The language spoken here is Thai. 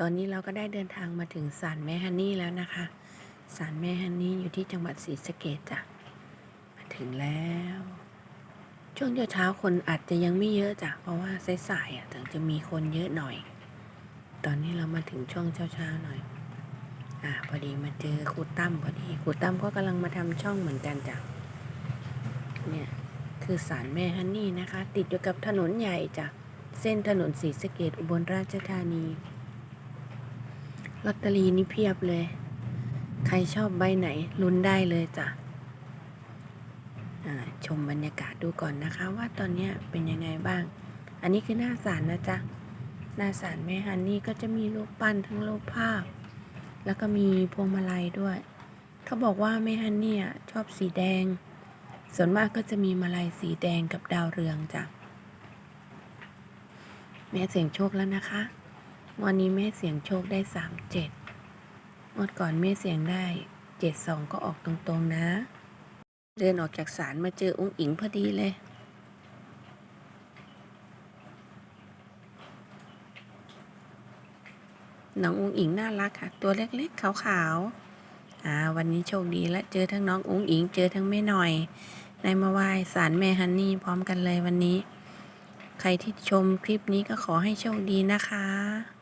ตอนนี้เราก็ได้เดินทางมาถึงศาลแม่ฮันนี่แล้วนะคะศาลแม่ฮันนี่อยู่ที่จังหวัดศรีสะเกษจ้ะมาถึงแล้ว ช่วงเช้าคนอาจจะยังไม่เยอะจ้ะเพราะว่าสายๆอะถึงจะมีคนเยอะหน่อย ตอนนี้เรามาถึงช่วงเช้าๆหน่อย อ่าพอดีมาเจอครูตั้มพอดีครูตั้มก็กำลังมาทำช่องเหมือนกันจ้ะเนี่ยคือศาลแม่ฮันนี่นะคะ ติดอยู่กับถนนใหญ่จ้ะเส้นถนนศรีสะเกษอุบลราชธานี ลอตเตอรี่นี่เพียบเลย ใครชอบใบไหนลุ้นได้เลยจ้ะชมบรรยากาศดูก่อนนะคะ ว่าตอนนี้เป็นยังไงบ้าง อันนี้คือหน้าศาลนะจ๊ะ หน้าศาลแม่ฮันนี่ก็จะมีรูปปั้นทั้งรูปภาพ แล้วก็มีพวงมาลัยด้วย เขาบอกว่าแม่ฮันนี่ชอบสีแดง ส่วนมากก็จะมีมาลัยสีแดงกับดาวเรืองจ้ะแม่เสียงโชคแล้วนะคะ วันนี้แม่เสียงโชคได้สามเจ็ดงวดก่อนแม่เสียงได้เจ็ดสองก็ออกตรงๆนะ เดินออกจากศาลมาเจอองค์อิงพอดีเลยน้ององค์อิงน่ารักค่ะ ตัวเล็กๆขาวๆอ่าวันนี้โชคดีและเจอทั้งน้ององค์อิง เจอทั้งแม่หน่อยในมาไหว้ศาลแม่ฮันนี่พร้อมกันเลยวันนี้ ใครที่ชมคลิปนี้ก็ขอให้โชคดีนะคะ